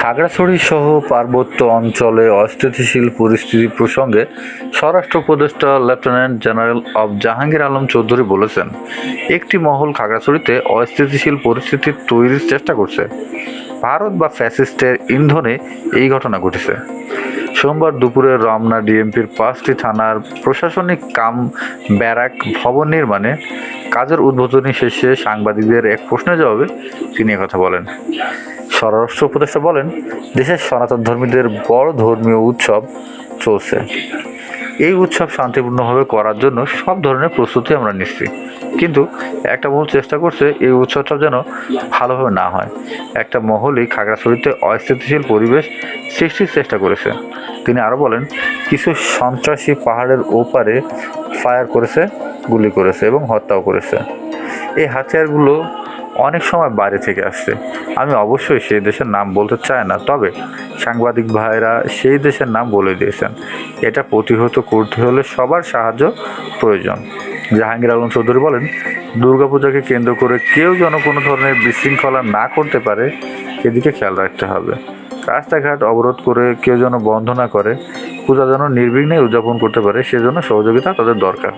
খাগড়াছড়ি সহ পার্বত্য অঞ্চলে অস্থিতিশীল পরিস্থিতি প্রসঙ্গে স্বরাষ্ট্র উপদেষ্টা লেফটেন্যান্ট জেনারেল অব জাহাঙ্গীর আলম চৌধুরী বলেছেন, একটি মহল খাগড়াছড়িতে অস্থিতিশীল পরিস্থিতি তৈরির চেষ্টা করছে। ভারত বা ফ্যাসিস্টের ইন্ধনে এই ঘটনা ঘটেছে। সোমবার দুপুরে রমনা ডিএমপির পাঁচটি থানার প্রশাসনিক কাম ব্যারাক ভবন নির্মাণে কাজের উদ্বোধনী শেষে সাংবাদিকদের এক প্রশ্নের জবাবে তিনি কথা বলেন। স্বরাষ্ট্র উপদেষ্টা বলেন দেশের সনাতন ধর্মীদের বড় ধর্মীয় উৎসব চলছে। এই উৎসব শান্তিপূর্ণভাবে করার জন্য সব ধরনের প্রস্তুতি আমরা নিচ্ছি। কিন্তু একটা মহল চেষ্টা করছে, এই উৎসবটা যেন ভালোভাবে না হয়। একটা মহলই খাগড়াছড়িতে অস্থিতিশীল পরিবেশ সৃষ্টির চেষ্টা করেছে। তিনি আরও বলেন, কিছু সন্ত্রাসী পাহাড়ের ওপারে ফায়ার করেছে, গুলি করেছে এবং হত্যাও করেছে। এই হাতিয়ারগুলো অনেক সময় বাইরে থেকে আসছে। আমি অবশ্যই সেই দেশের নাম বলতে চাই না, তবে সাংবাদিক ভাইরা সেই দেশের নাম বলে দিয়েছেন। এটা প্রতিহত করতে হলে সবার সাহায্য প্রয়োজন। জাহাঙ্গীর আলম চৌধুরী বলেন, দুর্গাপূজাকে কেন্দ্র করে কেউ যেন কোনো ধরনের বিশৃঙ্খলা না করতে পারে, এদিকে খেয়াল রাখতে হবে। রাস্তাঘাট অবরোধ করে কেউ যেন বন্ধ না করে, পূজা যেন নির্বিঘ্নে উদযাপন করতে পারে, সেজন্য সহযোগিতা তাদের দরকার।